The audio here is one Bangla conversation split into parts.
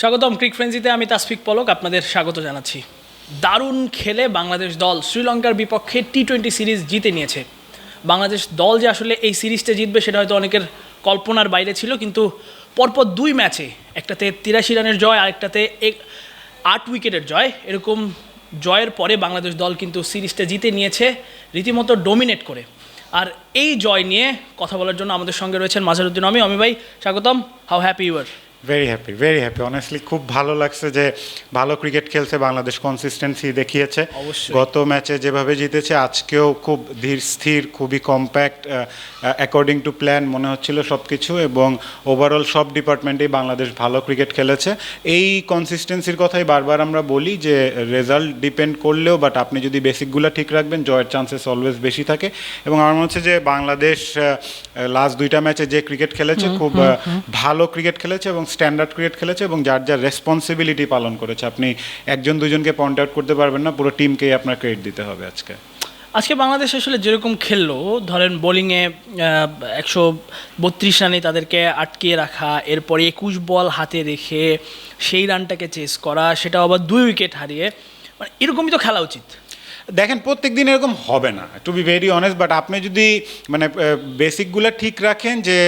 স্বাগতম ক্রিক ফ্রেন্সিতে, আমি তাসফিক পলক আপনাদের স্বাগত জানাচ্ছি। দারুণ খেলে বাংলাদেশ দল শ্রীলঙ্কার বিপক্ষে টি টোয়েন্টি সিরিজ জিতে নিয়েছে। বাংলাদেশ দল যে আসলে এই সিরিজটা জিতবে সেটা হয়তো অনেকের কল্পনার বাইরে ছিল, কিন্তু পরপর দুই ম্যাচে, একটাতে তিরাশি রানের জয়, আরেকটাতে এক, আট উইকেটের জয়। এরকম জয়ের পরে বাংলাদেশ দল কিন্তু সিরিজটা জিতে নিয়েছে, রীতিমতো ডোমিনেট করে। আর এই জয় নিয়ে কথা বলার জন্য আমাদের সঙ্গে রয়েছেন মাজারুদ্দিন অমি। অমি ভাই, স্বাগতম। How happy your very happy very happy honestly খুব ভালো লাগছে যে ভালো ক্রিকেট খেলছে বাংলাদেশ কনসিস্টেন্সি দেখিয়েছে। গত ম্যাচে যেভাবে জিতেছে আজকেও খুব ধীর স্থির খুবই কম্প্যাক্ট অ্যাকর্ডিং টু প্ল্যান মনে হচ্ছিল সব কিছু এবং ওভারঅল সব ডিপার্টমেন্টেই বাংলাদেশ ভালো ক্রিকেট খেলেছে। এই কনসিস্টেন্সির কথাই বারবার আমরা বলি যে রেজাল্ট ডিপেন্ড করলেও বাট আপনি যদি বেসিকগুলো ঠিক রাখবেন জয়ের চান্সেস অলওয়েজ বেশি থাকে। এবং আমার মনে হচ্ছে যে বাংলাদেশ লাস্ট দুইটা ম্যাচে যে ক্রিকেট খেলেছে খুব ভালো ক্রিকেট খেলেছে এবং স্ট্যান্ডার্ড ক্রিকেট খেলেছে এবং যার যার রেসপন্সিবিলিটি পালন করেছে। আপনি একজন দুজনকে পয়েন্ট আউট করতে পারবেন না, পুরো টিমকেই আপনার ক্রেডিট দিতে হবে আজকে। আজকে বাংলাদেশ আসলে যেরকম খেললো, ধরেন বোলিংয়ে একশো বত্রিশ রানে তাদেরকে আটকে রাখা, এরপরে একুশ বল হাতে রেখে সেই রানটাকে চেস করা, সেটা আবার দুই উইকেট হারিয়ে মানে এরকমই তো খেলা উচিত। দেখেন প্রত্যেক দিন এরকম হবে না to be very honest but আপনি যদি মানে বেসিকগুলো ঠিক রাখেন যে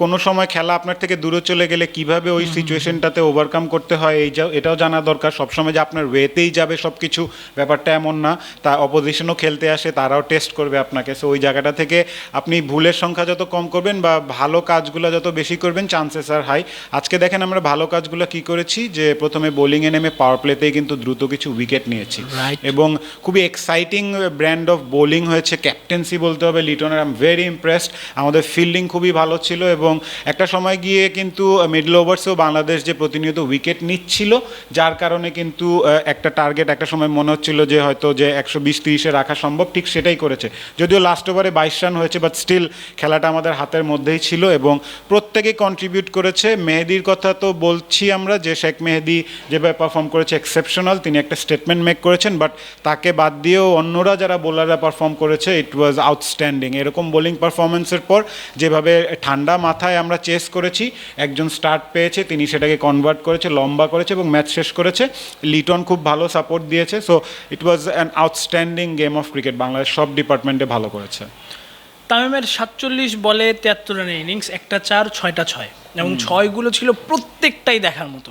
কোনো সময় খেলা আপনার থেকে দূরে চলে গেলে কীভাবে ওই সিচুয়েশনটাতে ওভারকাম করতে হয় এই যা এটাও জানা দরকার। সবসময় যে আপনার ওয়েতেই যাবে সব কিছু ব্যাপারটা এমন না। তা অপোজিশনও খেলতে আসে তারাও টেস্ট করবে আপনাকে। সো ওই জায়গাটা থেকে আপনি ভুলের সংখ্যা যত কম করবেন বা ভালো কাজগুলো যত বেশি করবেন চান্সেস আর হাই আজকে দেখেন আমরা ভালো কাজগুলো কি করেছি? যে প্রথমে বোলিংয়ে নেমে পাওয়ার প্লেতেই কিন্তু দ্রুত কিছু উইকেট নিয়েছি। এবং খুবই এক্সাইটিং ব্র্যান্ড অফ বোলিং হয়েছে ক্যাপ্টেন্সি বলতে হবে লিটনের আই এম ভেরি ইমপ্রেসড আমাদের ফিল্ডিং খুবই ভালো ছিল এবং একটা সময় গিয়ে কিন্তু মিডল ওভার্সেও বাংলাদেশ যে প্রতিনিয়ত উইকেট নিচ্ছিল, যার কারণে কিন্তু একটা টার্গেট একটা সময় মনে হচ্ছিল যে হয়তো যে একশো বিশ তিরিশে রাখা সম্ভব, ঠিক সেটাই করেছে। যদিও লাস্ট ওভারে বাইশ রান হয়েছে বাট স্টিল খেলাটা আমাদের হাতের মধ্যেই ছিল এবং প্রত্যেকেই কন্ট্রিবিউট করেছে। মেহেদির কথা তো বলছি আমরা যে শেখ মেহেদি যেভাবে পারফর্ম করেছে এক্সেপশনাল তিনি একটা স্টেটমেন্ট মেক করেছেন বাট তাকে বাদ দিয়েও অন্যরা যারা বোলাররা পারফর্ম করেছে ইট ওয়াজ আউটস্ট্যান্ডিং এরকম বোলিং পারফরমেন্সের পর যেভাবে ঠান্ডা মাথায় আমরা চেস করেছি একজন স্টার্ট পেয়েছে তিনি সেটাকে কনভার্ট করেছে লম্বা করেছে এবং ম্যাচ শেষ করেছে। লিটন খুব ভালো সাপোর্ট দিয়েছে so it was an outstanding game of cricket Bangladesh সব ডিপার্টমেন্টে ভালো করেছে। তামিমের সাতচল্লিশ বলে তিয়াত্তর রানের ইনিংস একটা চার ছয়টা ছয়। এবং ছয়গুলো ছিল প্রত্যেকটাই দেখার মতো।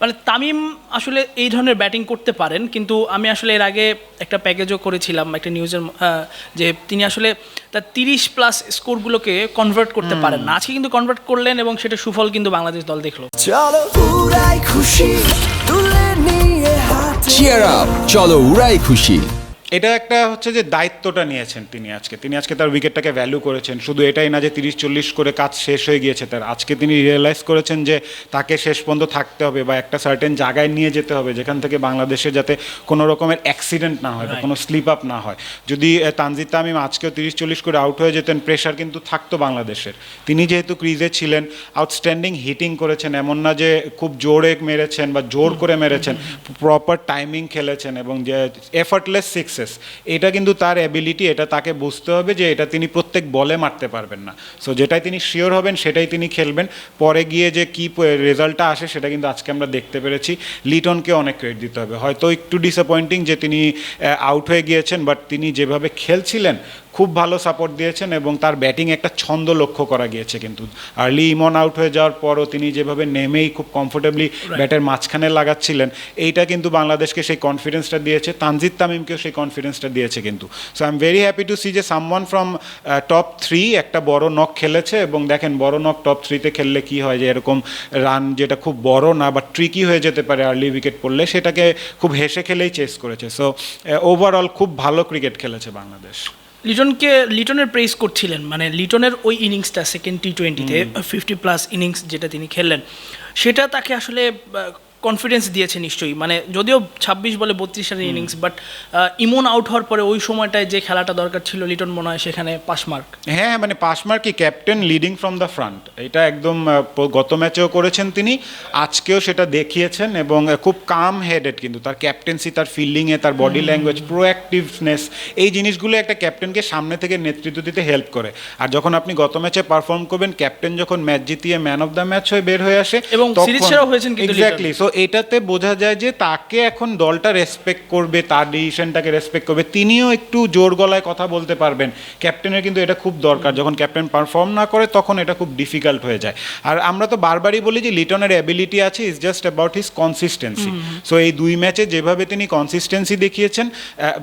মানে তামিম আসলে এই ধরনের ব্যাটিং করতে পারেন কিন্তু আমি আসলে এর আগে একটা প্যাকেজও করেছিলাম একটা নিউজের যে তিনি আসলে তার তিরিশ প্লাস স্কোরগুলোকে কনভার্ট করতে পারেন না। আজকে কিন্তু কনভার্ট করলেন এবং সেটা সুফল কিন্তু বাংলাদেশ দল দেখল। চলো উড়াই খুশি তুলে নিয়ে হাতে চিয়ার আপ চলো উড়াই খুশি। এটা একটা হচ্ছে যে দায়িত্বটা নিয়েছেন তিনি আজকে। তিনি আজকে তার উইকেটটাকে ভ্যালু করেছেন। শুধু এটাই না যে তিরিশ চল্লিশ করে কাজ শেষ হয়ে গিয়েছে তার। আজকে তিনি রিয়েলাইজ করেছেন যে তাকে শেষ পর্যন্ত থাকতে হবে বা একটা সার্টেন জায়গায় নিয়ে যেতে হবে যেখান থেকে বাংলাদেশে যাতে কোনো রকমের অ্যাক্সিডেন্ট না হয় বা কোনো স্লিপ আপ না হয়। যদি তানজিদ তামিম আজকেও তিরিশ চল্লিশ করে আউট হয়ে যেতেন প্রেশার কিন্তু থাকতো বাংলাদেশের। তিনি যেহেতু ক্রিজে ছিলেন আউটস্ট্যান্ডিং হিটিং করেছেন এমন না যে খুব জোরে মেরেছেন বা জোর করে মেরেছেন প্রপার টাইমিং খেলেছেন এবং যে এফার্টলেস সিক্সেস এটা কিন্তু তার অ্যাবিলিটি এটা তাকে বুঝতে হবে যে এটা তিনি প্রত্যেক বলে মারতে পারবেন না। সো যেটাই তিনি শিওর হবেন, সেটাই তিনি খেলবেন। পরে গিয়ে যে কি রেজাল্টটা আসে, সেটা কিন্তু আজকে আমরা দেখতে পেরেছি। লিটনকে অনেক ক্রেডিট দিতে হবে। হয়তো একটু ডিসঅ্যাপয়েন্টিং যে তিনি আউট হয়ে গিয়েছেন বাট তিনি যেভাবে খেলছিলেন খুব ভালো সাপোর্ট দিয়েছেন এবং তার ব্যাটিং একটা ছন্দ লক্ষ্য করা গিয়েছে কিন্তু। আর্লি ইমন আউট হয়ে যাওয়ার পরও তিনি যেভাবে নেমেই খুব কমফোর্টেবলি ব্যাটের মাঝখানে লাগাচ্ছিলেন এইটা কিন্তু বাংলাদেশকে সেই কনফিডেন্সটা দিয়েছে তানজিদ তামিমকেও সেই কনফিডেন্সটা দিয়েছে কিন্তু। So I am very happy to see যে সামওয়ান ফ্রম টপ থ্রি একটা বড় নক খেলেছে এবং দেখেন বড় নক টপ থ্রিতে খেললে কি হয় যে এরকম রান যেটা খুব বড় না বা ট্রিকি হয়ে যেতে পারে আর্লি উইকেট পড়লে সেটাকে খুব হেসে খেলেই চেস করেছে। সো ওভারঅল খুব ভালো ক্রিকেট খেলেছে বাংলাদেশ। লিটনকে লিটনের প্রেস করছিলেন। মানে লিটনের ওই ইনিংসটা সেকেন্ড টি টোয়েন্টিতে ফিফটি প্লাস ইনিংস যেটা তিনি খেললেন। সেটা তাকে আসলে কনফিডেন্স দিয়েছে নিশ্চয়ই। মানে যদিও ছাব্বিশ বলে বত্রিশ রানের ইনিংস বাট ইমন আউট হওয়ার পরে ওই সময়টায় যে খেলাটা দরকার ছিল লিটন মনে হয় সেখানে পাস মার্ক। হ্যাঁ মানে পাশমার কি captain leading from the front এটা একদম গত ম্যাচেও করেছেন তিনি আজকেও সেটা দেখিয়েছেন এবং খুব কাম হেডেড কিন্তু তার ক্যাপ্টেন্সি তার ফিল্ডিংয়ে তার বডি ল্যাঙ্গুয়েজ প্রোঅ্যাক্টিভনেস এই জিনিসগুলো একটা ক্যাপ্টেনকে সামনে থেকে নেতৃত্ব দিতে হেল্প করে। আর যখন আপনি গত ম্যাচে পারফর্ম করবেন ক্যাপ্টেন যখন ম্যাচ জিতিয়ে ম্যান অফ দ্য ম্যাচ হয়ে বের হয়ে আসে এবং series সেরাও হয়েছেন কিন্তু এক্স্যাক্টলি সো এটাতে বোঝা যায় যে তাকে এখন দলটা রেসপেক্ট করবে তার ডিসিশনটাকে রেসপেক্ট করবে। তিনিও একটু জোর গলায় কথা বলতে পারবেন। ক্যাপ্টেনের কিন্তু এটা খুব দরকার। যখন ক্যাপ্টেন পারফর্ম না করে তখন এটা খুব ডিফিকাল্ট হয়ে যায়। আর আমরা তো বারবারই বলি যে লিটনের অ্যাবিলিটি আছে is just about his consistency so এই দুই ম্যাচে যেভাবে তিনি কনসিস্টেন্সি দেখিয়েছেন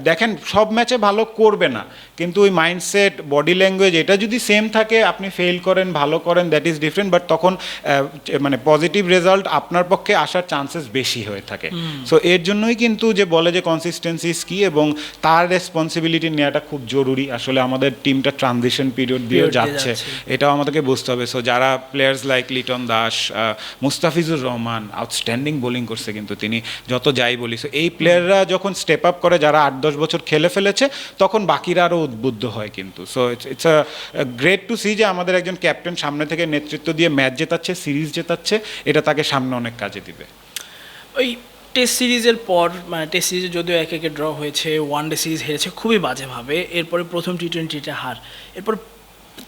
দেখেন সব ম্যাচে ভালো করবে না। কিন্তু ওই মাইন্ডসেট বডি ল্যাঙ্গুয়েজ এটা যদি সেম থাকে আপনি ফেল করেন ভালো করেন দ্যাট ইজ ডিফারেন্ট বাট তখন মানে পজিটিভ রেজাল্ট আপনার পক্ষে আসার চান্সেস বেশি হয়ে থাকে। সো এর জন্যই কিন্তু যে বলে যে কনসিস্টেন্সিস কি এবং তার রেসপন্সিবিলিটি নেওয়াটা খুব জরুরি। আসলে আমাদের টিমটা ট্রানজিশন পিরিয়ড দিয়ে যাচ্ছে। এটাও আমাদেরকে বুঝতে হবে। সো যারা players like Liton Das Mustafizur Rahman outstanding bowling করছে কিন্তু তিনি যত যাই বলি। সো এই প্লেয়াররা যখন স্টেপ আপ করে যারা আট দশ বছর খেলে ফেলেছে তখন বাকিরা আরও উদ্বুদ্ধ হয় কিন্তু। So it's a great to see যে আমাদের একজন ক্যাপ্টেন সামনে থেকে নেতৃত্ব দিয়ে ম্যাচ জেতাচ্ছে সিরিজ জেতাচ্ছে এটা তাকে সামনে অনেক কাজে দিবে। ওই টেস্ট সিরিজের পর মানে টেস্ট সিরিজে যদিও এক একে ড্র হয়েছে ওয়ান ডে সিরিজ হেরেছে, খুবই বাজেভাবে। এরপরে প্রথম টি টোয়েন্টিটা হার। এরপর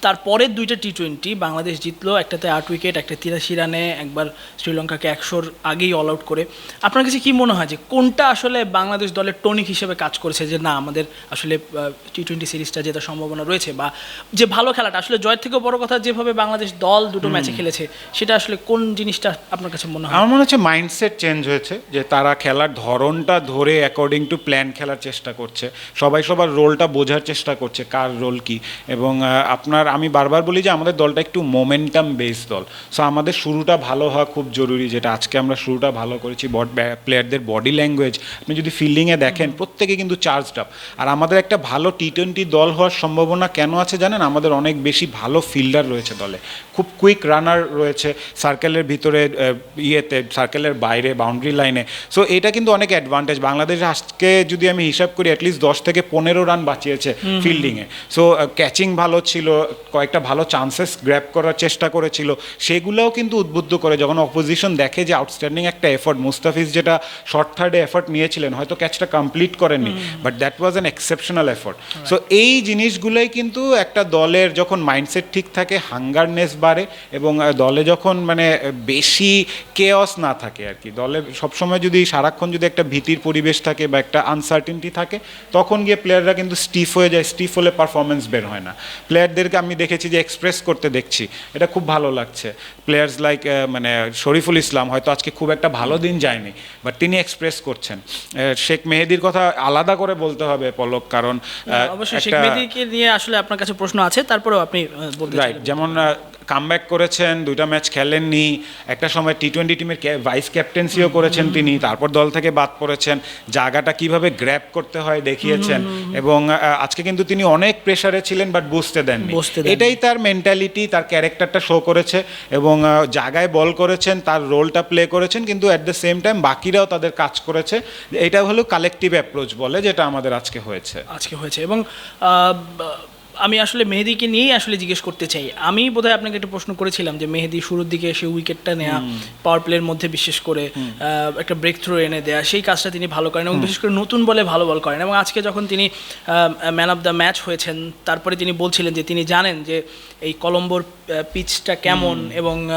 তারপরের দুইটা টি টোয়েন্টি বাংলাদেশ জিতলো একটাতে আট উইকেট একটা তিরাশি রানে একবার শ্রীলঙ্কাকে একশোর আগেই অল আউট করে। আপনার কাছে কি মনে হয় যে কোনটা আসলে বাংলাদেশ দলের টনিক হিসেবে কাজ করেছে যে না আমাদের আসলে টি টোয়েন্টি সিরিজটা জেতার সম্ভাবনা রয়েছে বা যে ভালো খেলাটা আসলে জয়ের থেকেও বড় কথা যেভাবে বাংলাদেশ দল দুটো ম্যাচে খেলেছে সেটা আসলে কোন জিনিসটা আপনার কাছে মনে হয়? আমার মনে হচ্ছে মাইন্ডসেট চেঞ্জ হয়েছে যে তারা খেলার ধরনটা ধরে অ্যাকর্ডিং টু প্ল্যান খেলার চেষ্টা করছে। সবাই সবার রোলটা বোঝার চেষ্টা করছে কার রোল কি? এবং আহ, আপনার আমি বারবার বলি যে আমাদের দলটা একটু মোমেন্টাম বেস দল। সো আমাদের শুরুটা ভালো হওয়া খুব জরুরি যেটা আজকে আমরা শুরুটা ভালো করেছি প্লেয়ারদের বডি ল্যাঙ্গুয়েজ আপনি যদি ফিল্ডিংয়ে দেখেন প্রত্যেকে কিন্তু চার্জড আপ আর আমাদের একটা ভালো টি টোয়েন্টি দল হওয়ার সম্ভাবনা কেন আছে জানেন? আমাদের অনেক বেশি ভালো ফিল্ডার রয়েছে দলে। খুব কুইক রানার রয়েছে সার্কেলের ভিতরে ইয়েতে সার্কেলের বাইরে বাউন্ডারি লাইনে সো এটা কিন্তু অনেক অ্যাডভান্টেজ বাংলাদেশ আজকে যদি আমি হিসাব করি অ্যাটলিস্ট দশ থেকে পনেরো রান বাঁচিয়েছে ফিল্ডিংয়ে সো ক্যাচিং ভালো ছিল কয়েকটা ভালো চান্সেস গ্র্যাব করার চেষ্টা করেছিল সেগুলোও কিন্তু উদ্বুদ্ধ করে যখন অপোজিশন দেখে যে আউটস্ট্যান্ডিং একটা এফর্ট মুস্তাফিজ যেটা শর্ট থার্ডে এফর্ট নিয়েছিলেন হয়তো ক্যাচটা কমপ্লিট করেননি but that was an exceptional effort so এই জিনিসগুলোই কিন্তু একটা দলের যখন মাইন্ডসেট ঠিক থাকে হাঙ্গারনেস বাড়ে এবং দলে যখন মানে বেশি কেয়স না থাকে আর কি দলে সবসময় যদি সারাক্ষণ যদি একটা ভীতির পরিবেশ থাকে বা একটা আনসার্টিনটি থাকে তখন গিয়ে প্লেয়াররা কিন্তু স্টিফ হয়ে যায় স্টিফ হলে পারফরমেন্স বের হয় না। প্লেয়ারদেরকে আমি দেখেছি যে এক্সপ্রেস করতে দেখছি। এটা খুব ভালো লাগছে। প্লেয়ার্স লাইক মানে শরীফুল ইসলাম হয়তো আজকে খুব একটা ভালো দিন যায়নি বাট তিনি এক্সপ্রেস করছেন। শেখ মেহেদির কথা আলাদা করে বলতে হবে পলক কারণ অবশ্যই শেখ মেহেদিকে নিয়ে আসলে আপনার কাছে প্রশ্ন আছে তারপরেও আপনি রাইট। যেমন কামব্যাক করেছেন দুইটা ম্যাচ খেলেননি একটা সময় টি টোয়েন্টি টিমের ভাইস ক্যাপ্টেন্সিও করেছেন তিনি তারপর দল থেকে বাদ পড়েছেন জায়গাটা কীভাবে গ্র্যাপ করতে হয় দেখিয়েছেন এবং আজকে কিন্তু তিনি অনেক প্রেসারে ছিলেন বাট বুঝতে দেননি। বুঝতে এটাই তার মেন্টালিটি তার ক্যারেক্টারটা শো করেছে এবং জায়গায় বল করেছেন, তার রোলটা প্লে করেছেন, কিন্তু অ্যাট দ্য সেম টাইম বাকিরাও তাদের কাজ করেছে। এটা হলো কালেকটিভ অ্যাপ্রোচ বলে, যেটা আমাদের আজকে হয়েছে। আজকে হয়েছে এবং আমি আসলে মেহেদিকে নিয়েই আসলে জিজ্ঞেস করতে চাই। আমি বোধহয় আপনাকে একটা প্রশ্ন করেছিলাম যে মেহেদি শুরুর দিকে এসে উইকেটটা নেওয়া পাওয়ার প্লের মধ্যে বিশেষ করে একটা ব্রেক থ্রু এনে দেয়া সেই কাজটা তিনি ভালো করেন এবং বিশেষ করে নতুন বলে ভালো বল করেন এবং আজকে যখন তিনি ম্যান অফ দ্য ম্যাচ হয়েছেন তারপরে তিনি বলছিলেন যে তিনি জানেন যে এই কলম্বোর পিচটা কেমন এবং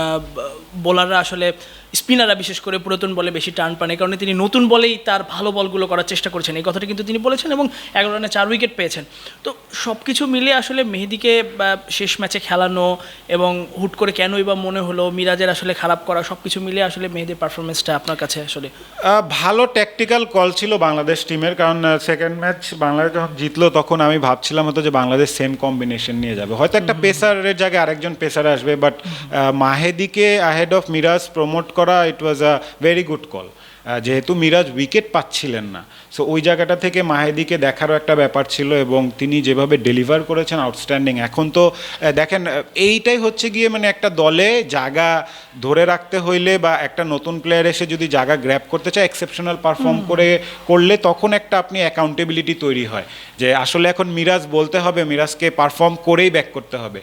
বোলাররা আসলে স্পিনাররা বিশেষ করে পুরাতন বলে বেশি টার্ন পান কারণে তিনি নতুন বলেই তার ভালো বলগুলো করার চেষ্টা করেছেন। এই কথাটা কিন্তু তিনি বলেছেন এবং এগারো রানে চার উইকেট পেয়েছেন। তো সব কিছু মিলে আসলে মেহেদিকে শেষ ম্যাচে খেলানো এবং হুট করে কেনই বা মনে হলো মিরাজের আসলে খারাপ করা সব কিছু মিলে আসলে মেহেদির পারফরমেন্সটা আপনার কাছে আসলে? ভালো ট্যাকটিক্যাল কল ছিল বাংলাদেশ টিমের কারণ সেকেন্ড ম্যাচ বাংলাদেশ যখন জিতলো তখন আমি ভাবছিলাম হয়তো যে বাংলাদেশ সেম কম্বিনেশন নিয়ে যাবে। হয়তো একটা পেসারের জায়গায় আরেকজন পেসার আসবে বাট মাহেদিকে আহেড অফ মিরাজ প্রমোট করা it was a very good call ah, যেহেতু মিরাজ উইকেট পাচ্ছিলেন না। সো ওই জায়গাটা থেকে মাহেদিকে দেখারও একটা ব্যাপার ছিল এবং তিনি যেভাবে ডেলিভার করেছেন আউটস্ট্যান্ডিং এখন তো দেখেন এইটাই হচ্ছে গিয়ে মানে একটা দলে জায়গা ধরে রাখতে হইলে বা একটা নতুন প্লেয়ার এসে যদি জায়গা গ্র্যাপ করতে চায় এক্সেপশনাল পারফর্ম করে করলে তখন একটা আপনি অ্যাকাউন্টেবিলিটি তৈরি হয়। যে আসলে এখন মিরাজ বলতে হবে মিরাজকে পারফর্ম করেই ব্যাক করতে হবে।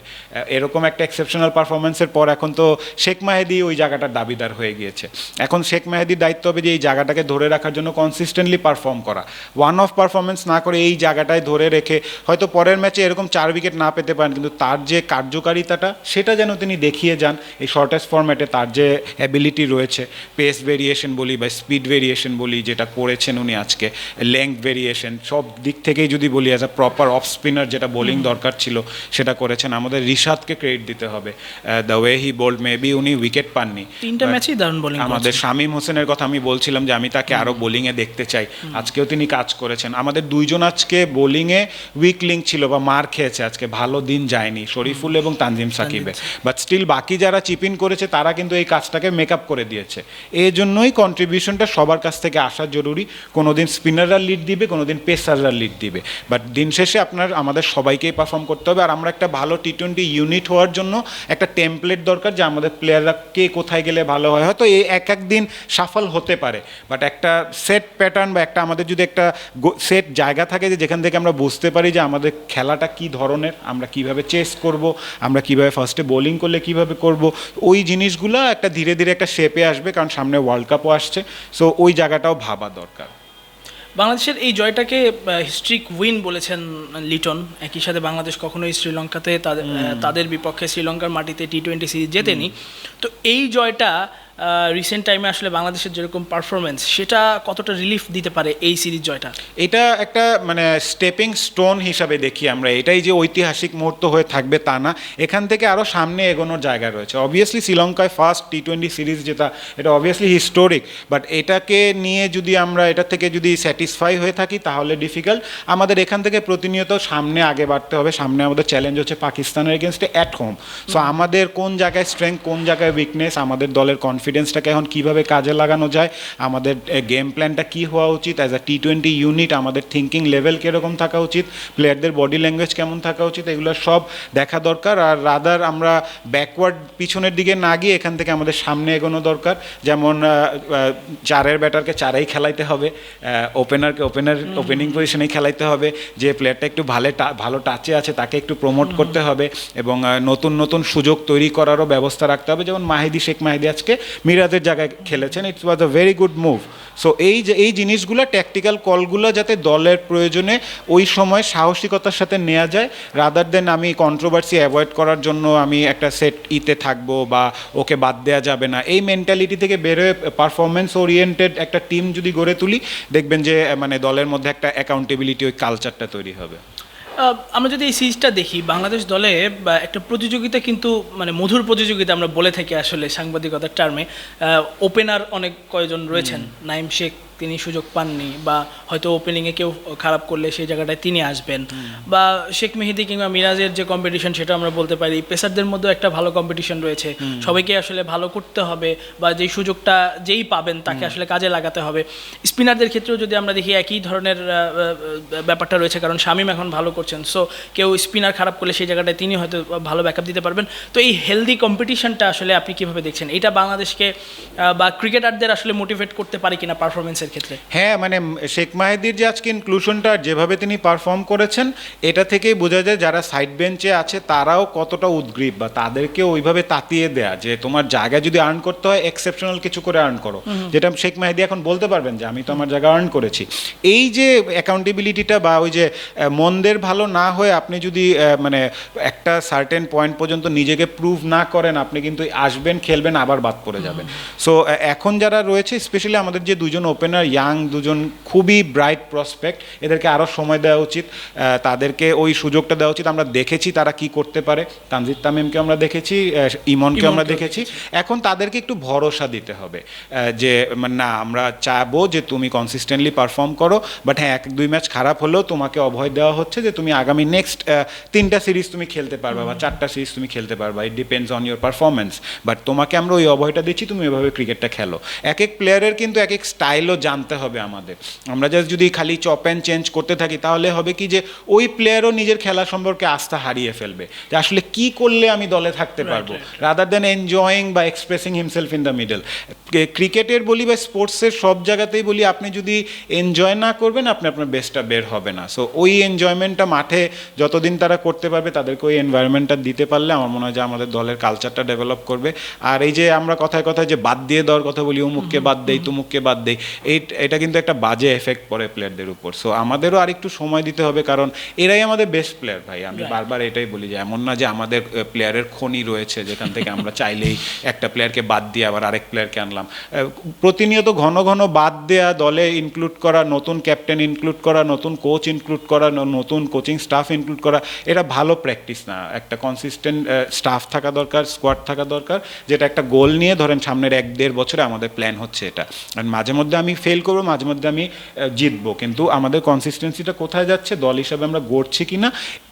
এরকম একটা এক্সেপশনাল পারফরমেন্সের পর এখন তো শেখ মাহেদি ওই জায়গাটার দাবিদার হয়ে গিয়েছে। এখন শেখ মাহেদির দায়িত্ব হবে যে এই জায়গাটাকে ধরে রাখার জন্য কনসিস্টেন্টলি পারফর্ম করা। ওয়ান অফ পারফরমেন্স না করে এই জায়গাটায় ধরে রেখে হয়তো পরের ম্যাচে এরকম চার উইকেট না পেতে পারেন কিন্তু তার যে কার্যকারিতাটা সেটা যেন তিনি দেখিয়ে যান এই শর্টেস্ট ফরম্যাটে তার যে অ্যাবিলিটি রয়েছে। পেস ভেরিয়েশন বলি বা স্পিড ভেরিয়েশন বলি যেটা করেছেন উনি আজকে লেংথ ভেরিয়েশন সব দিক থেকেই যদি বলি as a proper off spinner যেটা বোলিং দরকার ছিল সেটা করেছেন। আমাদের রিশাদকে ক্রেডিট দিতে হবে। The way he bowled maybe উনি উইকেট পাননি। তিনটা ম্যাচই দারুণ বোলিং আমাদের শামীম হোসেনের কথা আমি বলছিলাম যে আমি তাকে আরও বোলিংয়ে দেখতে চাই। আজকেও তিনি কাজ করেছেন। আমাদের দুইজন আজকে বোলিংয়ে উইক লিঙ্ক ছিল বা মার খেয়েছে আজকে। ভালো দিন যায়নি শরীফুল এবং তানজিম সাকিবের। বাট স্টিল বাকি যারা চিপিন করেছে তারা কিন্তু এই কাজটাকে মেকআপ করে দিয়েছে। এই জন্যই কন্ট্রিবিউশনটা সবার কাছ থেকে আসা জরুরি। কোনোদিন স্পিনাররা লিড দিবে কোনোদিন পেসাররা লিড দিবে। বাট দিন শেষে আপনার আমাদের সবাইকেই পারফর্ম করতে হবে। আর আমরা একটা ভালো টি টোয়েন্টি ইউনিট হওয়ার জন্য একটা টেমপ্লেট দরকার যে আমাদের প্লেয়াররা কে কোথায় গেলে ভালো হয়। হয়তো এই এক এক দিন সাফল হতে পারে। বাট একটা সেট প্যাটার্ন বা একটা আমাদের যদি একটা সেট জায়গা থাকে যে যেখান থেকে আমরা বুঝতে পারি যে আমাদের খেলাটা কি ধরনের আমরা কীভাবে চেস করব আমরা কীভাবে ফার্স্টে বোলিং করলে কীভাবে করব ওই জিনিসগুলো একটা ধীরে ধীরে একটা শেপে আসবে কারণ সামনে ওয়ার্ল্ড কাপও আসছে। সো ওই জায়গাটাও ভাবা দরকার। বাংলাদেশের এই জয়টাকে হিস্ট্রিক উইন বলেছেন লিটন। একই সাথে বাংলাদেশ কখনোই শ্রীলঙ্কাতে তাদের তাদের বিপক্ষে শ্রীলঙ্কার মাটিতে টি টোয়েন্টি সিরিজ জেতেনি। তো এই জয়টা রিসেন্ট টাইমে আসলে বাংলাদেশের যেরকম পারফরমেন্স সেটা কতটা রিলিফ দিতে পারে এই সিরিজ জয়টা? এটা একটা মানে স্টেপিং স্টোন হিসাবে দেখি আমরা। এটাই যে ঐতিহাসিক মুহূর্ত হয়ে থাকবে তা না। এখান থেকে আরও সামনে এগোনোর জায়গা রয়েছে। অবভিয়াসলি শ্রীলঙ্কায় ফার্স্ট টি টোয়েন্টি সিরিজ যেটা এটা অবভিয়াসলি হিস্টোরিক বাট এটাকে নিয়ে যদি আমরা এটা থেকে যদি স্যাটিসফাই হয়ে থাকি তাহলে ডিফিকাল্ট আমাদের এখান থেকে প্রতিনিয়ত সামনে আগে বাড়তে হবে। সামনে আমাদের চ্যালেঞ্জ হচ্ছে পাকিস্তানের এগেনস্টে অ্যাট হোম। সো আমাদের কোন জায়গায় স্ট্রেংথ কোন জায়গায় উইকনেস আমাদের দলের কনফিডেন্সটাকে এখন কীভাবে কাজে লাগানো যায় আমাদের গেম প্ল্যানটা কি হওয়া উচিত as a T twenty unit আমাদের থিঙ্কিং লেভেল কীরকম থাকা উচিত প্লেয়ারদের বডি ল্যাঙ্গুয়েজ কেমন থাকা উচিত এগুলো সব দেখা দরকার আর রাদার আমরা ব্যাকওয়ার্ড পিছনের দিকে না গিয়ে এখান থেকে আমাদের সামনে এগোনো দরকার যেমন চারের ব্যাটারকে চারেই খেলাইতে হবে ওপেনারকে ওপেনার ওপেনিং পজিশনেই খেলাইতে হবে যে প্লেয়ারটা একটু ভালো টা- ভালো টাচে আছে তাকে একটু প্রমোট করতে হবে এবং নতুন নতুন সুযোগ তৈরি করারও ব্যবস্থা রাখতে হবে যেমন মাহিদি শেখ মাহিদি আজকে মিরাজের জায়গায় খেলেছেন it's was a very good move so এই যে, এই জিনিসগুলো ট্যাকটিক্যাল কলগুলো যাতে দলের প্রয়োজনে ওই সময় সাহসিকতার সাথে নেওয়া যায় রাদার দেন আমি কন্ট্রোভার্সি অ্যাভয়েড করার জন্য আমি একটা সেট ইতে থাকব বা ওকে বাদ দেওয়া যাবে না। এই মেন্টালিটি থেকে বেরোয় পারফরমেন্স ওরিয়েন্টেড একটা টিম যদি গড়ে তুলি, দেখবেন যে মানে দলের মধ্যে একটা অ্যাকাউন্টেবিলিটি ওই কালচারটা তৈরি হবে। আমরা যদি এই সিরিজটা দেখি বাংলাদেশ দলে বা একটা প্রতিযোগিতা কিন্তু মানে মধুর প্রতিযোগিতা আমরা বলে থাকি আসলে সাংবাদিকতার টার্মে ওপেনার অনেক কয়জন রয়েছেন? নাইম শেখ তিনি সুযোগ পাননি বা হয়তো ওপেনিংয়ে কেউ খারাপ করলে সেই জায়গাটায় তিনি আসবেন। বা শেখ মেহেদি কিংবা মিরাজের যে কম্পিটিশন সেটা আমরা বলতে পারি পেসারদের মধ্যেও একটা ভালো কম্পিটিশন রয়েছে। সবাইকে আসলে ভালো করতে হবে বা যেই সুযোগটা যেই পাবেন তাকে আসলে কাজে লাগাতে হবে। স্পিনারদের ক্ষেত্রেও যদি আমরা দেখি একই ধরনের ব্যাপারটা রয়েছে কারণ শামীম এখন ভালো করছেন। সো কেউ স্পিনার খারাপ করলে সেই জায়গাটায় তিনি হয়তো ভালো ব্যাকআপ দিতে পারবেন। তো এই হেলদি কম্পিটিশনটা আসলে আপনি কীভাবে দেখছেন? এটা বাংলাদেশকে বা ক্রিকেটারদের আসলে মোটিভেট করতে পারে কিনা পারফরমেন্সের ক্ষেত্রে? হ্যাঁ মানে শেখ মাহেদির যে আজকে ইনক্লুশনটা যেভাবে তিনি পারফর্ম করেছেন এটা থেকেই বোঝা যায় যারা সাইড বেঞ্চে আছে তারাও কতটা উদ্গ্রীব বা তাদেরকে ওইভাবে তাতিয়ে দেয়া যে তোমার জায়গা যদি আর্ন করতে হয় এক্সেপশনাল কিছু করে আর্ন করো। যেটা শেখ মাহেদি এখন বলতে পারবেন যে আমি তো আমার জায়গা আর্ন করেছি। এই যে অ্যাকাউন্টেবিলিটিটা বা ওই যে মন্দের ভালো না হয়ে আপনি যদি মানে একটা সার্টেন পয়েন্ট পর্যন্ত নিজেকে প্রুভ না করেন আপনি কিন্তু আসবেন খেলবেন আবার বাদ পড়ে যাবেন। সো এখন যারা রয়েছে স্পেশালি আমাদের যে দুজন ওপেনার ওপেনার ইয়াং দুজন খুবই ব্রাইট প্রসপেক্ট এদেরকে আরও সময় দেওয়া উচিত। তাদেরকে ওই সুযোগটা দেওয়া উচিত। আমরা দেখেছি তারা কি করতে পারে। তানজিদ তামিমকে আমরা দেখেছি ইমনকে আমরা দেখেছি। এখন তাদেরকে একটু ভরসা দিতে হবে যে মানে না আমরা চাবো যে তুমি কনসিস্টেন্টলি পারফর্ম করো। বাট হ্যাঁ এক দুই ম্যাচ খারাপ হলেও তোমাকে অভয় দেওয়া হচ্ছে যে তুমি আগামী নেক্সট তিনটা সিরিজ তুমি খেলতে পারবা বা চারটা সিরিজ তুমি খেলতে পারবা। It depends on your performance but তোমাকে আমরা ওই অভয়টা দিচ্ছি তুমি এভাবে ক্রিকেটটা খেলো। এক এক প্লেয়ারের কিন্তু এক এক স্টাইলও জানতে হবে আমাদের। আমরা জাস্ট যদি খালি চপ অ্যান্ড চেঞ্জ করতে থাকি তাহলে হবে কি যে ওই প্লেয়ারও নিজের খেলা সম্পর্কে আস্থা হারিয়ে ফেলবে। যে আসলে কি করলে আমি দলে থাকতে পারব? রাদার দেন এনজয়িং বা expressing himself in the middle ক্রিকেটের বলি বা স্পোর্টসের সব জায়গাতেই বলি আপনি যদি এনজয় না করবেন আপনি আপনার বেস্টটা বের হবে না। সো ওই এনজয়মেন্টটা মাঠে যতদিন তারা করতে পারবে তাদেরকে ওই এনভায়রনমেন্টটা দিতে পারলে আমার মনে হয় যে আমাদের দলের কালচারটা ডেভেলপ করবে। আর এই যে আমরা কথায় কথায় যে বাদ দিয়ে দেওয়ার কথা বলি অমুককে বাদ দেই তুমুককে বাদ দেই এই এটা কিন্তু একটা বাজে এফেক্ট পড়ে প্লেয়ারদের উপর। সো আমাদেরও আরেকটু সময় দিতে হবে কারণ এরাই আমাদের বেস্ট প্লেয়ার ভাই। আমি বারবার এটাই বলি যে এমন না যে আমাদের প্লেয়ারের খনি রয়েছে যেখান থেকে আমরা চাইলেই একটা প্লেয়ারকে বাদ দিয়ে আবার আরেক প্লেয়ারকে আনলাম। প্রতিনিয়ত ঘন ঘন বাদ দেয়া দলে ইনক্লুড করা নতুন ক্যাপ্টেন ইনক্লুড করা নতুন কোচ ইনক্লুড করা নতুন কোচিং স্টাফ ইনক্লুড করা এটা ভালো প্র্যাকটিস না। একটা কনসিস্টেন্ট স্টাফ থাকা দরকার স্কোয়াড থাকা দরকার যেটা একটা গোল নিয়ে ধরেন সামনের এক দেড় বছরে আমাদের প্ল্যান হচ্ছে এটা। আর মাঝে মধ্যে আমি ফেল করব মাঝে মধ্যে আমি জিতবো। কিন্তু আমাদের কনসিস্টেন্সিটা কোথায় যাচ্ছে দল হিসাবে আমরা গড়ছি কি না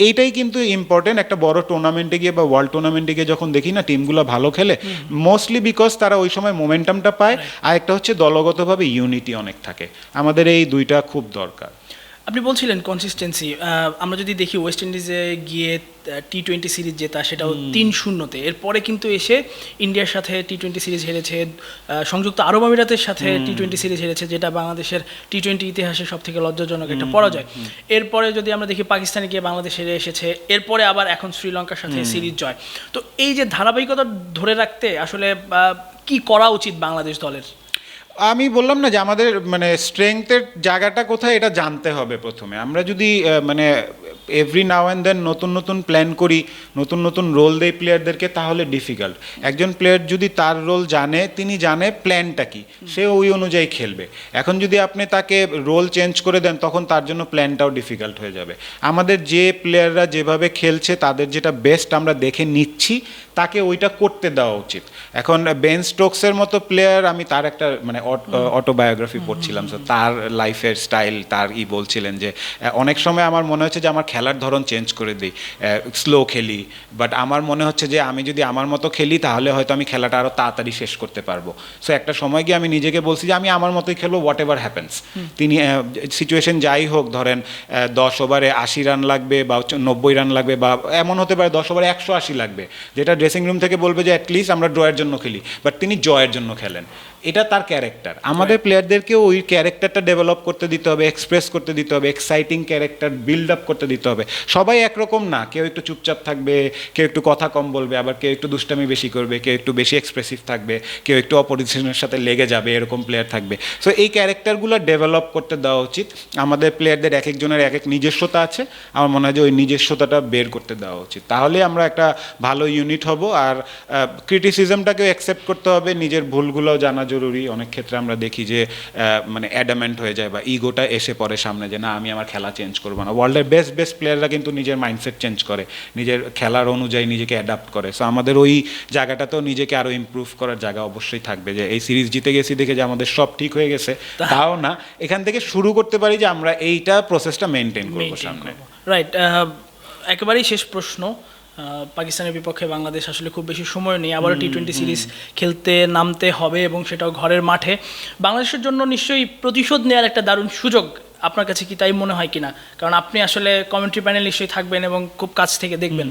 এইটাই কিন্তু ইম্পর্টেন্ট একটা বড় টুর্নামেন্টে গিয়ে বা ওয়ার্ল্ড টুর্নামেন্টে গিয়ে যখন দেখি না টিমগুলো ভালো খেলে মোস্টলি বিকজ তারা ওই সময় মোমেন্টামটা পায়। আর একটা হচ্ছে দলগতভাবে ইউনিটি অনেক থাকে। আমাদের এই দুইটা খুব দরকার। আপনি বলছিলেন কনসিস্টেন্সি আমরা যদি দেখি ওয়েস্ট ইন্ডিজে গিয়ে টি টোয়েন্টি সিরিজ জেতা সেটাও তিন শূন্যতে। এরপরে কিন্তু এসে ইন্ডিয়ার সাথে টি টোয়েন্টি সিরিজ হেরেছে সংযুক্ত আরব আমিরাতের সাথে টি টোয়েন্টি সিরিজ হেরেছে যেটা বাংলাদেশের টি টোয়েন্টি ইতিহাসে সব থেকে লজ্জাজনক একটা পরাজয়। এরপরে যদি আমরা দেখি পাকিস্তানে গিয়ে বাংলাদেশ হেরে এসেছে এরপরে আবার এখন শ্রীলঙ্কার সাথে সিরিজ জয়। তো এই যে ধারাবাহিকতা ধরে রাখতে আসলে কি করা উচিত বাংলাদেশ দলের? আমি বললাম না যে আমাদের মানে স্ট্রেংথের জায়গাটা কোথায় এটা জানতে হবে প্রথমে। আমরা যদি মানে এভরি নাও অ্যান্ড দেন নতুন নতুন প্ল্যান করি, নতুন নতুন রোল দেই প্লেয়ারদেরকে তাহলে ডিফিকাল্ট একজন প্লেয়ার যদি তার রোল জানে, তিনি জানে প্ল্যানটা কি, সে ওই অনুযায়ী খেলবে। এখন যদি আপনি তাকে রোল চেঞ্জ করে দেন, তখন তার জন্য প্ল্যানটাও ডিফিকাল্ট হয়ে যাবে। আমাদের যে প্লেয়াররা যেভাবে খেলছে, তাদের যেটা বেস্ট আমরা দেখে নিচ্ছি, তাকে ওইটা করতে দেওয়া উচিত। এখন বেন স্টোকসের মতো প্লেয়ার আমি তার একটা মানে অটোবায়োগ্রাফি পড়ছিলাম। তো তার লাইফের স্টাইল তার ই বলছিলেন যে অনেক সময় আমার মনে হচ্ছে যে আমার খেলার ধরন চেঞ্জ করে দিই। স্লো খেলি। বাট আমার মনে হচ্ছে যে আমি যদি আমার মতো খেলি তাহলে হয়তো আমি খেলাটা আরও তাড়াতাড়ি শেষ করতে পারব। সো একটা সময় গিয়ে আমি নিজেকে বলছি যে আমি আমার মতোই খেলব হোয়াট এভার হ্যাপেন্স তিনি সিচুয়েশন যাই হোক ধরেন দশ ওভারে আশি রান লাগবে বা নব্বই রান লাগবে বা এমন হতে পারে দশ ওভারে একশো আশি লাগবে। যেটা ড্রেসিং রুম থেকে বলবে যে অ্যাটলিস্ট আমরা ড্রয়ের জন্য খেলি। বাট তিনি জয়ের জন্য খেলেন। এটা তার ক্যারেক্টার আমাদের প্লেয়ারদেরকেও ওই ক্যারেক্টারটা ডেভেলপ করতে দিতে হবে এক্সপ্রেস করতে দিতে হবে এক্সাইটিং ক্যারেক্টার বিল্ড আপ করতে দিতে হবে। সবাই একরকম না কেউ একটু চুপচাপ থাকবে কেউ একটু কথা কম বলবে আবার কেউ একটু দুষ্টামি বেশি করবে কেউ একটু বেশি এক্সপ্রেসিভ থাকবে কেউ একটু অপোজিশনের সাথে লেগে যাবে এরকম প্লেয়ার থাকবে। সো এই ক্যারেক্টারগুলো ডেভেলপ করতে দেওয়া উচিত। আমাদের প্লেয়ারদের এক একজনের এক এক নিজস্বতা আছে আমার মনে হয় যে ওই নিজস্বতাটা বের করতে দেওয়া উচিত। তাহলে আমরা একটা ভালো ইউনিট হব আর ক্রিটিসিজমটাকেও অ্যাকসেপ্ট করতে হবে নিজের ভুলগুলোও জানা জরুরি। অনেক ক্ষেত্রে আমরা দেখি যে মানে অ্যাডামেন্ট হয়ে যায় বা ইগোটা এসে পড়ে সামনে যে না আমি আমার খেলা চেঞ্জ করব না। ওয়ার্ল্ডের বেস্ট বেস্ট প্লেয়াররা কিন্তু নিজের মাইন্ডসেট চেঞ্জ করে। নিজের খেলার অনুযায়ী নিজেকে অ্যাডাপ্ট করে। সো আমাদের ওই জায়গাটাতেও নিজেকে আরও ইমপ্রুভ করার জায়গা অবশ্যই থাকবে যে এই সিরিজ জিতে গেছি দেখে যে আমাদের সব ঠিক হয়ে গেছে। তাও না এখান থেকে শুরু করতে পারি যে আমরা এইটা প্রসেসটা মেনটেন করব সামনে। রাইট একেবারেই শেষ প্রশ্ন। পাকিস্তানের বিপক্ষে বাংলাদেশ আসলে খুব বেশি সময় নেই। আবারও টি টোয়েন্টি সিরিজ খেলতে নামতে হবে এবং সেটাও ঘরের মাঠে। বাংলাদেশের জন্য নিশ্চয়ই প্রতিশোধ নেওয়ার একটা দারুণ সুযোগ আপনার কাছে কি তাই মনে হয় কিনা? কারণ আপনি আসলে কমেন্ট্রি প্যানেল নিশ্চয়ই থাকবেন এবং খুব কাছ থেকে দেখবেন।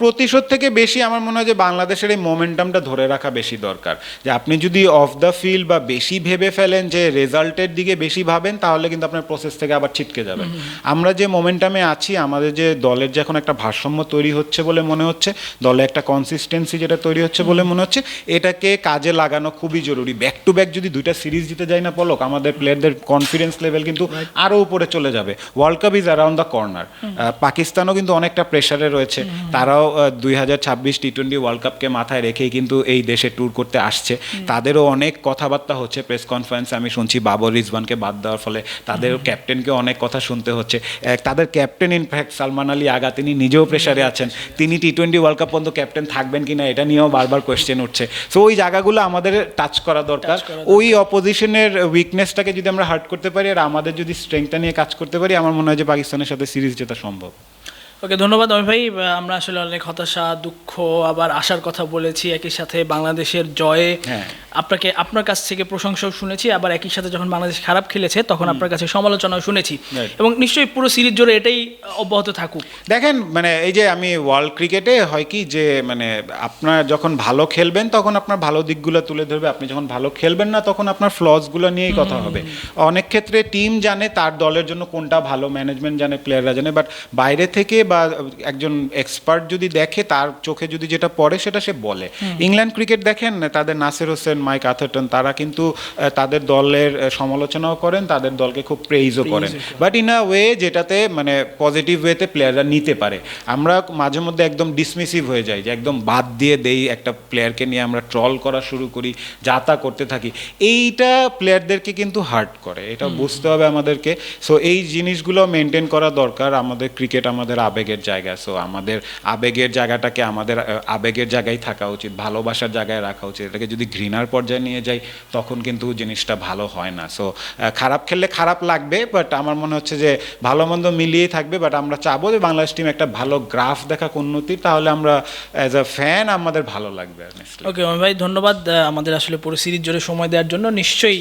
প্রতিশোধ থেকে বেশি আমার মনে হয় যে বাংলাদেশের এই মোমেন্টামটা ধরে রাখা বেশি দরকার। যে আপনি যদি অফ দ্য ফিল্ড বা বেশি ভেবে ফেলেন যে রেজাল্টের দিকে বেশি ভাবেন তাহলে কিন্তু আপনার প্রসেস থেকে আবার ছিটকে যাবেন আমরা যে মোমেন্টামে আছি আমাদের যে দলের যে এখন একটা ভারসাম্য তৈরি হচ্ছে বলে মনে হচ্ছে দলে একটা কনসিস্টেন্সি যেটা তৈরি হচ্ছে বলে মনে হচ্ছে এটাকে কাজে লাগানো খুবই জরুরি। ব্যাক টু ব্যাক যদি দুইটা সিরিজ জিতে যায় না পলক আমাদের প্লেয়ারদের কনফিডেন্স লেভেল কিন্তু আরও উপরে চলে যাবে। World cup is around the corner পাকিস্তানও কিন্তু অনেকটা প্রেশারে রয়েছে। তারাও দুই হাজার ছাব্বিশ টি টোয়েন্টি ওয়ার্ল্ড কাপকে মাথায় রেখেই কিন্তু এই দেশে ট্যুর করতে আসছে। তাদেরও অনেক কথাবার্তা হচ্ছে। প্রেস কনফারেন্সে আমি শুনছি বাবর রিজওয়ানকে বাদ দেওয়ার ফলে। তাদের ক্যাপ্টেনকে অনেক কথা শুনতে হচ্ছে। তাদের captain in fact Salman Ali Agha তিনি নিজেও প্রেশারে আছেন। তিনি টি টোয়েন্টি ওয়ার্ল্ড কাপ পর্যন্ত ক্যাপ্টেন থাকবেন কিনা এটা নিয়েও বারবার কোয়েশ্চেন উঠছে। সো ওই জায়গাগুলো আমাদের টাচ করা দরকার। ওই অপোজিশনের উইকনেসটাকে যদি আমরা হার্ট করতে পারি আর আমাদের যদি স্ট্রেংথটা নিয়ে কাজ করতে পারি, আমার মনে হয় যে পাকিস্তানের সাথে সিরিজ জেতা সম্ভব। ওকে ধন্যবাদ অমিত ভাই। আমরা আসলে অনেক হতাশা দুঃখ আবার আশার কথা বলেছি একই সাথে বাংলাদেশের জয়ে। হ্যাঁ। আপনাকে আপনার কাছ থেকে প্রশংসাও শুনেছি আবার একই সাথে যখন বাংলাদেশ খারাপ খেলেছে তখন আপনার কাছে সমালোচনাও শুনেছি। এবং নিশ্চয়ই পুরো সিরিজ জুড়ে এটাই অব্যাহত থাকুক। দেখেন মানে এই যে আমি ওয়ার্ল্ড ক্রিকেটে হয় কি যে মানে আপনার যখন ভালো খেলবেন তখন আপনার ভালো দিকগুলো তুলে ধরবে। আপনি যখন ভালো খেলবেন না তখন আপনার ফ্লসগুলো নিয়েই কথা হবে। অনেক ক্ষেত্রে টিম জানে তার দলের জন্য কোনটা ভালো ম্যানেজমেন্ট জানে প্লেয়াররা জানে বাট বাইরে থেকে বা একজন এক্সপার্ট যদি দেখে তার চোখে যদি যেটা পড়ে সেটা সে বলে। ইংল্যান্ড ক্রিকেট দেখেন তাদের নাসির হোসেন মাইক আথারটন তারা কিন্তু তাদের দলের সমালোচনাও করেন তাদের দলকে খুব প্রেইজও করেন। বাট ইন আ ওয়ে যেটাতে মানে পজিটিভ ওয়েতে প্লেয়াররা নিতে পারে। আমরা মাঝে মধ্যে একদম ডিসমিসিভ হয়ে যাই যে একদম বাদ দিয়ে দেই একটা প্লেয়ারকে নিয়ে আমরা ট্রল করা শুরু করি যা তা করতে থাকি। এইটা প্লেয়ারদেরকে কিন্তু হার্ট করে। এটা বুঝতে হবে আমাদেরকে। সো এই জিনিসগুলো মেনটেন করা দরকার আমাদের ক্রিকেট আমাদের আবেগের জায়গা। সো আমাদের আবেগের জায়গাটাকে আমাদের আবেগের জায়গায় থাকা উচিত ভালোবাসার জায়গায় রাখা উচিত। এটাকে যদি ঘৃণার পর্যায়ে নিয়ে যাই তখন কিন্তু জিনিসটা ভালো হয় না। সো খারাপ খেললে খারাপ লাগবে বাট আমার মনে হচ্ছে যে ভালো মন্দ মিলিয়েই থাকবে। বাট আমরা চাবো যে বাংলাদেশ টিম একটা ভালো গ্রাফ দেখা উন্নতির তাহলে আমরা অ্যাজ আ ফ্যান আমাদের ভালো লাগবে ওকে ভাই ধন্যবাদ আমাদের আসলে পুরো সিরিজ জুড়ে সময় দেওয়ার জন্য। নিশ্চয়ই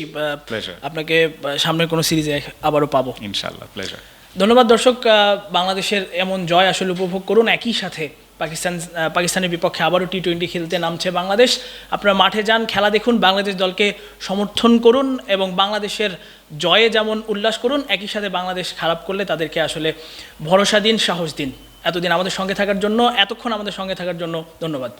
আপনাকে সামনের কোনো সিরিজে আবারও পাবো। ইনশাল্লাহ প্লেজার ধন্যবাদ দর্শক বাংলাদেশের এমন জয় আসলে উপভোগ করুন। একই সাথে পাকিস্তান পাকিস্তানের বিপক্ষে আবারও টি টোয়েন্টি খেলতে নামছে বাংলাদেশ। আপনারা মাঠে যান, খেলা দেখুন, বাংলাদেশ দলকে সমর্থন করুন এবং বাংলাদেশের জয়ে যেমন উল্লাস করুন, একই সাথে বাংলাদেশ খারাপ করলে তাদেরকে আসলে ভরসা দিন, সাহস দিন। এতদিন আমাদের সঙ্গে থাকার জন্য, এতক্ষণ আমাদের সঙ্গে থাকার জন্য ধন্যবাদ।